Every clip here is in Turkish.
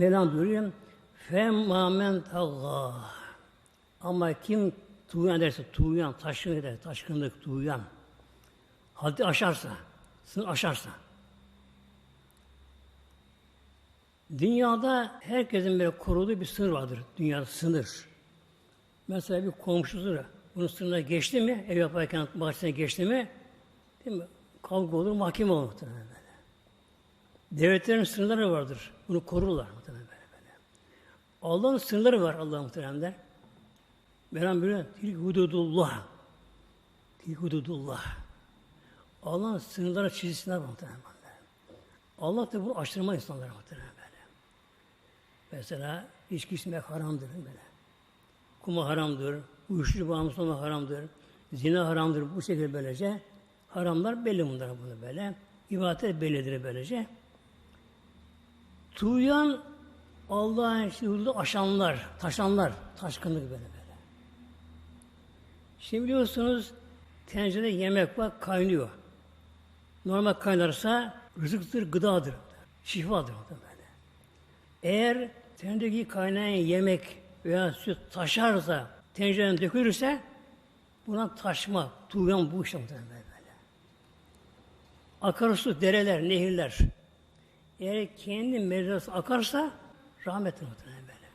Mevlam buyuruyor. Femmamen tagâ. Ama kim tuğyan ederse, tuğyan, taşkın eder, taşkınlık, tuğyan. Haddi aşarsa, sınır aşarsa. Dünyada herkesin böyle koruduğu bir sınır vardır. Dünyada sınır. Mesela bir komşusu bunun sınırına geçti mi, ev yaparken bahçesine geçti mi, değil mi? Kavga olur, mahkeme olur muhtemelen. Devletlerin sınırları vardır. Bunu korurlar muhtemelen böyle. böyle. Allah'ın sınırları var Allah'ın muhteremler. Mevlam böyle tilk hududullah. Tilk hududullah. Allah'ın sınırları çizgisine var muhtemelen. Allah da bunu aştırma insanlara muhtemelen böyle. Mesela içki içmek haramdır böyle. Kuma haramdır, uyuşturucu bağımlısı haramdır, zina haramdır. Bu şekilde böylece haramlar belli bunlar bunu böyle. İbadet bellidir böylece. Tuğyan Allah'ın şuurlu aşanlar, taşanlar, taşkınlık böyle böyle. Şimdi biliyorsunuz tencerede yemek var, kaynıyor. Normal kaynarsa rızıktır, gıdadır, şifadır böyle. Eğer tenceredeki kaynayan yemek veya süt taşarsa, tencereden dökülürse buna taşma, tuğyan bu işte böyle. Akarsu, dereler, nehirler. Eğer kendi mecrası akarsa rahmetli muhtemelen böyle.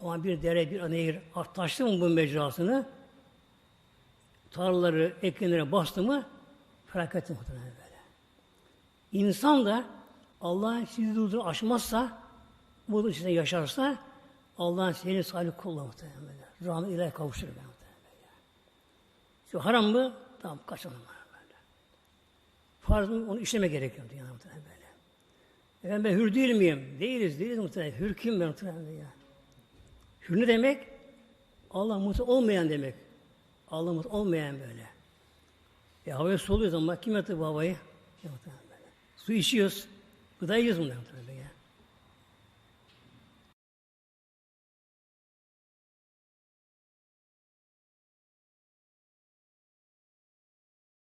Ama bir dere, bir nehir taştı mı bu mecrasını tarlaları, ekinlere bastı mı felaket muhtemelen böyle. İnsan da Allah'ın sizi durdurduğunu aşmazsa, bu içinde yaşarsa Allah'ın seni salih kullar muhtemelen böyle. Rahmet ilahi kavuştur ben muhtemelen böyle. Şu haram mı? Tamam kaçalım böyle. Farz mı? Onu işleme gerekiyor dünyada muhtemelen böyle. Efendim ben hür değil miyim? Değiliz, değiliz muhtemelen. Hür kim ben muhtemelen ya? Hür ne demek? Allah mutlu olmayan demek. Allah mutlu olmayan böyle. E havaya soluyoruz ama kim yaptı bu havayı? Su içiyoruz. Gıda yiyoruz bunlar muhtemelen ya.